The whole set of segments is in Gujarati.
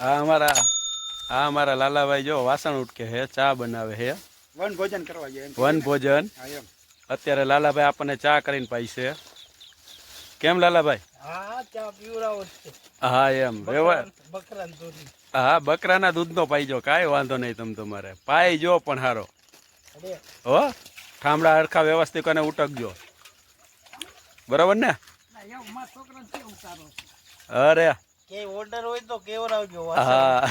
આ અમારા આ અમારા લાલાભાઈ જો વાસણ ઉટકે હે ચા બનાવે હે વન ભોજન કરવા ગયા વન ભોજન. અત્યારે લાલાભાઈ આપણને ચા કરીને પાઈ છે કેમ લાલાભાઈ? હા એમ હા એમ. વ્યવહાર બકરા દૂધ. બકરાના દૂધનો પાઈજો. કાંઈ વાંધો નહીં તમ તમારે. પાઈ જો પણ હારો. હો ઠામડા હરખા વ્યવસ્થિત અને ઉટકજો. બરાબર ને? અરે. કે ઓર્ડર હોય તો કેવડાવજો હા.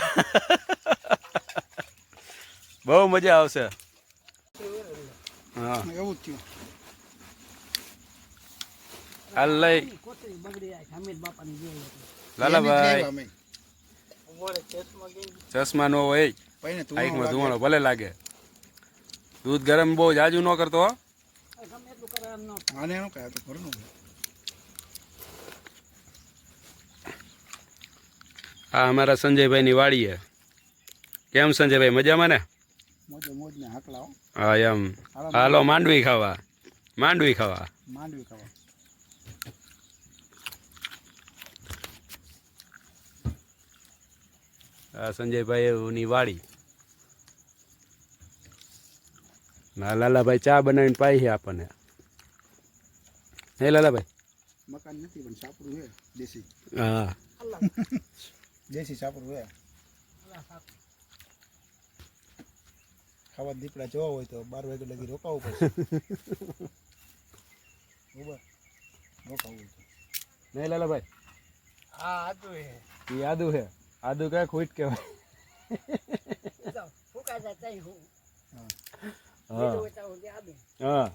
બહુ મજા આવશે. હા. એવું થયું. હાલ લઈ. લાલાભાઈ ચશ્મા નો હોય. ધુમાડો ધુવાણો ભલે લાગે. દૂધ ગરમ બહુ જાજુ ન કરતો હો. આ અમારા સંજયભાઈની વાડી છે. કેમ સંજયભાઈ મજામાં ને? હા. એમ. હાલો માંડવી. ખાવા. માંડવી ખાવા. માંડવી ખાવા. આ સંજયભાઈની વાડી. ના લાલાભાઈ ચા બનાવીને પાઈ છે આપણને. હે લાલાભાઈ? મકાન નથી પણ સાપડું છે દેશી. હા. દેશી સાપડું હોય. ખાવા દીપડા જોવા હોય તો બાર વાગે લગી રોકાવું પડશે. બરોબર? રોકાવું હોય તો. નહીં લાલાભાઈ. હા આદુ હે. એ આદુ છે આદુ કઈ ખૂટ કહેવાય. ફૂકા તઈ હું. હા. હા. હું. હા.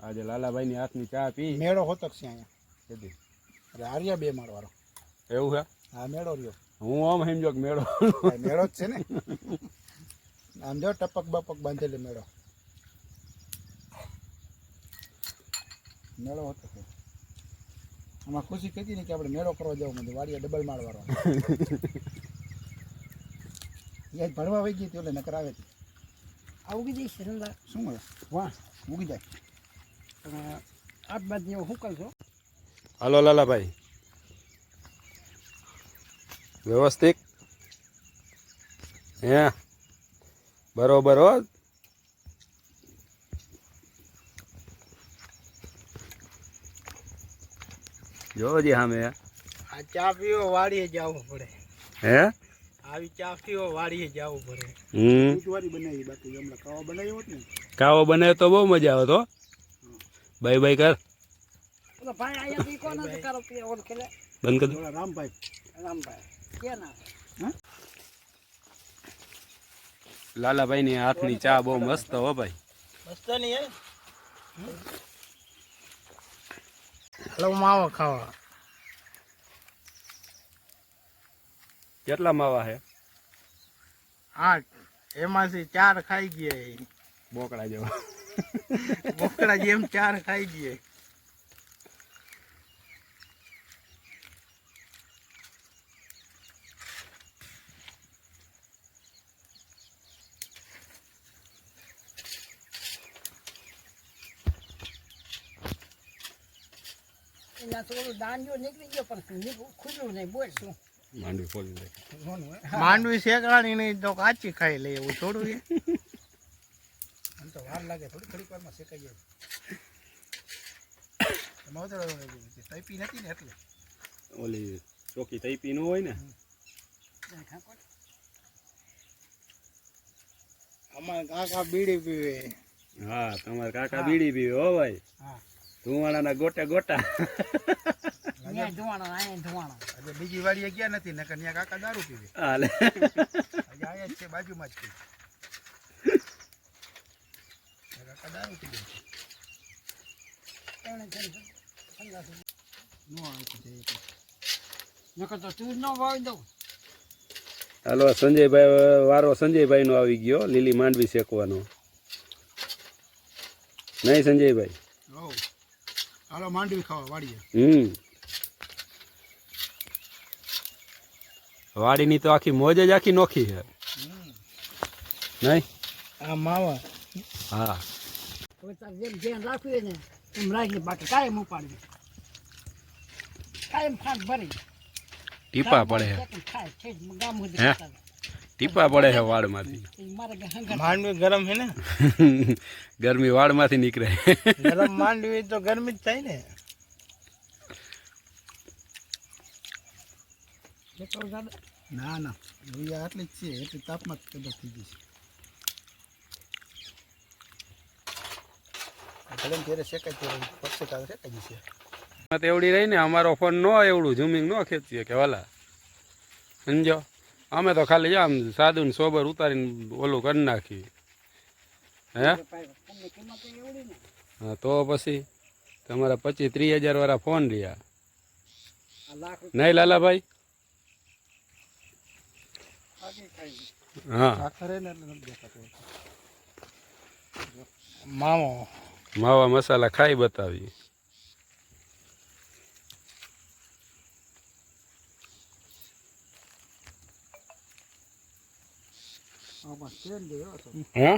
આજે લાલાભાઈની હાથની ચા પી. મેળો હોતો છે અહીંયા. કીધી. અરે આર્યા બે માળ વાળો. એવું છે હા મેળો રહ્યો. હું આમ સમજો કે મેળો. મેળો જ છે ને. આમ જો ટપક બપક બાંધેલી મેળો. મેળો હતો તો. આમાં ખુશી કહેતી ને કે આપણે મેળો કરવા જવું મને. વાડીએ ડબલ માળ વાળો. એ ભણવા વહી ગઈ હતી એટલે નકર આવે. હતી આ ઉગી જાય રંગા શું હવે વાહ ઉગી જાય. પણ આઠ બાદ જેવો હુકલશો હાલો લાલાભાઈ વ્યવસ્થિત? હે? બરોબર હો. જોજે સામે આ ચા પીવો વાડીએ જવું પડે. હે? આવી ચા પીવો વાડીએ જવું પડે. હમ. બનાવી બાકી બનાવ્યો હોત ને. કાવો બને તો બહુ મજા આવે તો બાય બાય કર. ભાઈ અહીંયાથી કોનો તો કરો પીએ ઓળ બંધ કર દે. રામભાઈ. રામભાઈ કે ના લાલાભાઈની હાથની ચા બહુ મસ્ત હો ભાઈ. મસ્ત નહીં હે? હલો માવો ખાવા. કેટલા માવા છે આઠ એમાંથી ચાર ખાઈ ગયા બોકડા જેવા. બોકડા જેમ ચાર ખાઈ ગયા. થોડું દાંડિયો નીકળી ગયો પણ નીકળું ખુલ્લું નહીં બોલ શું. માંડવી ફોડી દે માંડવી શેકાણી નહીં તો કાચી ખાઈ લે એવું થોડું છે આમ તો વાર લાગે થોડી થોડીક વારમાં શેકાઈ જાય. એમાં વધારે નથી ને એટલે. ઓલી ચોકી તૈપી નું હોય ને? અમારે કાકા બીડી પીવે. હા તમારે કાકા બીડી પીવે હો ભાઈ. હા. ધુવાણાના ગોટા ગોટા. ધુવાણા. બીજી વાડીએ ગયા નથી નકર ત્યાં કાકા દારૂ પીવે. હાલે. આયા જ છે બાજુમાં જ છે. કાકા દારૂ પીવે હાલો સંજયભાઈ વારો સંજયભાઈ નો આવી ગયો લીલી માંડવી શેકવાનો. નહીં સંજયભાઈ? હાલો માંડવી ખાવા વાડીએ. હમ. વાડીની તો આખી મોજ જ આખી નોખી છે. નહીં? આ માવા. હા. હવે તારે જેમ ધ્યાન રાખવું ને એમ રાખી બાકી કાયમ ઉપાડવી. કાયમ ફાટ ભરી ટીપા પડે. છે ખાય છે ગામ સુધી હે? ટીપા પડે છે વાળમાંથી માંડવી ગરમ છે ને? ગરમી વાળમાંથી નીકળે. ગરમ માંડવી તો ગરમી જ થાય ને. ના ના. આટલી જ છે એટલી તાપમાન કદાચ થઈ ગઈ છે ભલે ત્યારે શેકાય ત્યારે પક્ષે કાલે શેકાઈ જશે. એવડી રહી ને અમારો ફોન ન એવડું ઝૂમિંગ ન ખેંચીએ કે વાલા. સમજો? અમે તો ખાલી આમ સાદું ને સોબર ઉતારીને ઓલું કરી નાખીએ. હે? હા તો પછી તમારા પચીસ ત્રીસ હજાર વાળા ફોન રહ્યા. નહીં લાલાભાઈ? હા. મામો માવા મસાલા ખાઈ બતાવી આમાં સ્ટેન્ડ જોઈએ હો?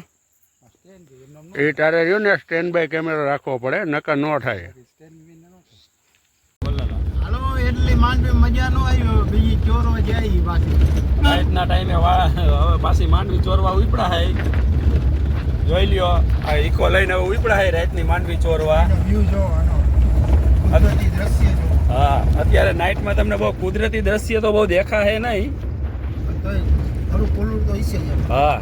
એ તારે રહ્યું ને સ્ટેન્ડ બાય કેમેરો રાખવો પડે નકર ન થાય. હાલો એટલી માંડવી મજા ન આવી બીજી ચોરો જાય પાછી. રાતના ટાઈમે હવે પાછી માંડવી ચોરવા ઉપડા હે જોઈ લ્યો આ ઈકો લઈને હવે ઉપડા હે રાતની માંડવી ચોરવા. આનો વ્યૂ જો આનો કુદરતી દ્રશ્ય જો. હા અત્યારે નાઇટમાં તમને બહુ કુદરતી દ્રશ્ય તો બહુ દેખાય હે નહીં પણ તોય થોડું કોલું તો હશે. હા.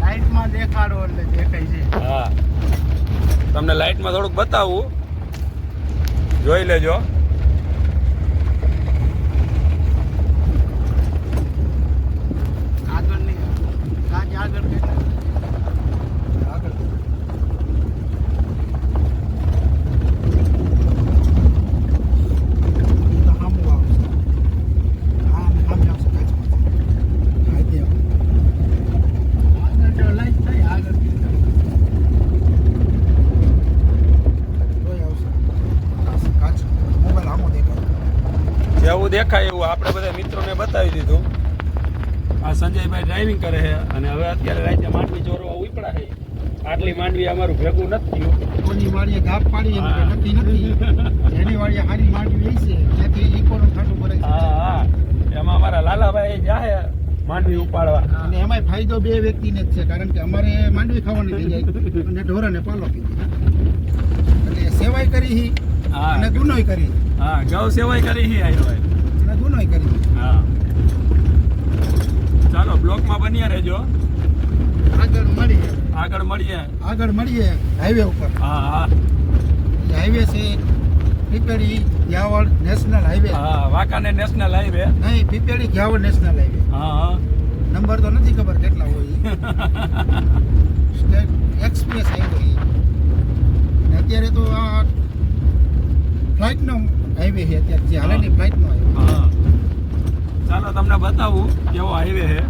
લાઇટમાં દેખાડો એટલે દેખાય છે. હા. તમને લાઇટમાં થોડુંક બતાવું. જોઈ લેજો. આગળ નહીં કાચ આગળ કેટલા આગળ ઈ તો સામું આવશે. આમ સામે આવશે કાચમાંથી. હા, તે આગળ તો લાઈટ થાય આગળ તોય આવશે. કાચ મોબાઈલ આમો દેખાય જેવું દેખાય એવું આપણે બધા મિત્રોને બતાવી દીધું. આ સંજયભાઈ ડ્રાઇવિંગ કરે છે અને હવે અત્યારે રાતે માંડવી ચોરવા ઉપડા છે. આટલી માંડવી અમારું ભેગું નથી થયું. કોની વાડીએ ઘાપ પાડી નક્કી નથી. જેની વાડીએ હારી માંડવી છે ત્યાંથી ઈકોનું ખાટું ભરે હા હા. એમાં અમારા લાલાભાઈ જાહે માંડવી ઉપાડવા. અને એમાંય ફાયદો બે વ્યક્તિને જ છે કારણ કે અમારે માંડવી ખાવાની થઈ જાય અને ઢોરાને પાલો પીધી એટલે સેવાય કરી હી અને ગુનોય કરી હા. ગૌ સેવાય કરી હી આયો અને ગુનોય કરી ચાલો બ્લોકમાં બન્યા રહેજો. આગળ મળીએ. આગળ મળીએ. આગળ મળીએ હાઈવે ઉપર. હા હા. હાઈવે છે પીપેડી ગ્યાવળ નેશનલ હાઈવે હા વાંકાને નેશનલ હાઈવે નહીં પીપેડી ગ્યાવળ નેશનલ હાઈવે હા હા. નંબર તો નથી ખબર કેટલા હોય સ્ટેટ એક્સપ્રેસ હાઈવે ને અત્યારે તો આ ફ્લાઇટનો હાઈવે છે અત્યારે જે હાલે ને ફ્લાઇટનો હાઈવે હા. ચાલો તમને બતાવું કેવો હાઈવે છે.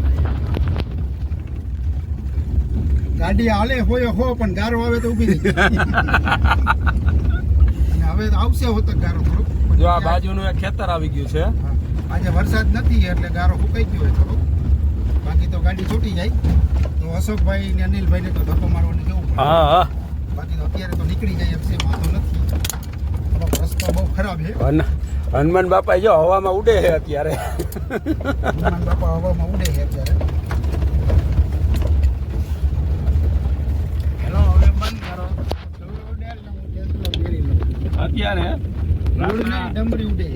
ગાડી હાલે હોય હો પણ ગારો આવે તો ઊભી રહી. હવે આવશે હોતો ગારો થોડો. જો આ બાજુનું એક ખેતર આવી ગયું છે. આજે વરસાદ નથી એટલે ગારો ફૂકાઈ ગયો હોય થોડો. બાકી તો ગાડી છૂટી જાય. તો અશોકભાઈ ને અનિલભાઈને તો ધક્કો મારવાનું જવું પડે? હા. બાકી તો અત્યારે તો નીકળી જાય એમ છે વાંધો નથી. ખરાબ છે. હનુમાન બાપા જો હવામાં ઉડે છે અત્યારે. હનુમાન બાપા હવામાં ઉડે છે અત્યારે. હેલો હવે બંધ કરો. અત્યારે ડમરી ઉડે.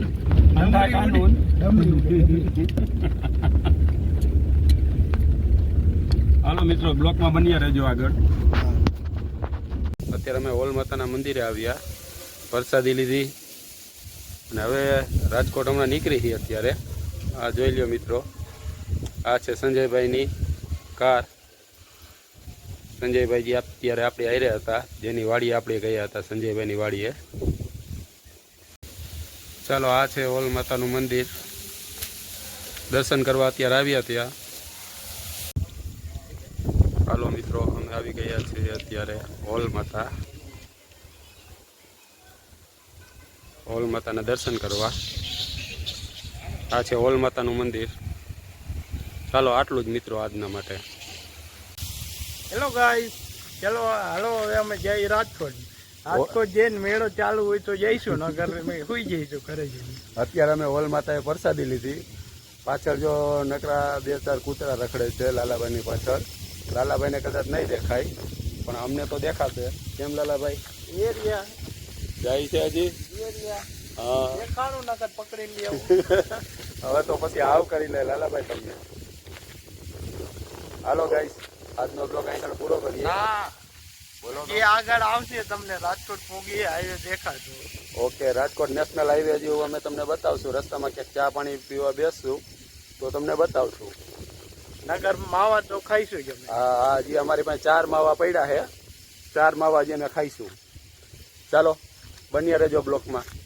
હાલો મિત્રો બ્લોકમાં બન્યા રહેજો આગળ. અત્યારે અમે હોલ માતાના મંદિરે આવ્યા. પ્રસાદી લીધી. અને હવે રાજકોટ હમણાં નીકળી હતી અત્યારે. આ જોઈ લ્યો મિત્રો. આ છે સંજયભાઈની કાર. સંજયભાઈજી અત્યારે આપણે આવ્યા હતા. જેની વાડીએ આપણે ગયા હતા, સંજયભાઈની વાડીએ. ચાલો, આ છે ઓલ માતાનું મંદિર. દર્શન કરવા અત્યારે આવ્યા ત્યાં. ચાલો મિત્રો, અમે આવી ગયા છીએ અત્યારે હોલ માતા. હોલ માતાના દર્શન કરવા. આ છે હોલ માતાનું મંદિર. ચાલો આટલું જ મિત્રો આજના માટે. હેલો ગાઈસ ચલો હાલો હવે અમે જઈ રાજકોટ. રાજકોટ જઈને મેળો ચાલુ હોય તો જઈશું નગર સુઈ જઈશું ઘરે જઈને. અત્યારે અમે હોલ માતાએ પ્રસાદી લીધી. પાછળ જો નકરા બે ચાર કૂતરા રખડે છે લાલાભાઈની પાછળ. લાલાભાઈને કદાચ નહીં દેખાય પણ અમને તો દેખાશે. કેમ લાલાભાઈ? એરિયા જાય છે હજી? હા. પકડી હવે તો પછી આવ કરી લે લાલાભાઈ તમને. હાલો ગાઈસ આજનો બ્લોગ અહીં પૂરો કરીએ. બોલો એ આગળ આવશે તમને રાજકોટ પોગી હાઈવે દેખાજો ઓકે રાજકોટ નેશનલ હાઈવે જેવું અમે તમને બતાવશું. રસ્તામાં ક્યાંક ચા પાણી પીવા બેસશું તો તમને બતાવશું. નગર માવા તો ખાઈશું જ હા હા હજી અમારી પાસે ચાર માવા પડ્યા છે. ચાર માવા હજી અમે ખાઈશું. ચાલો. બન્યા રહેજો બ્લોકમાં.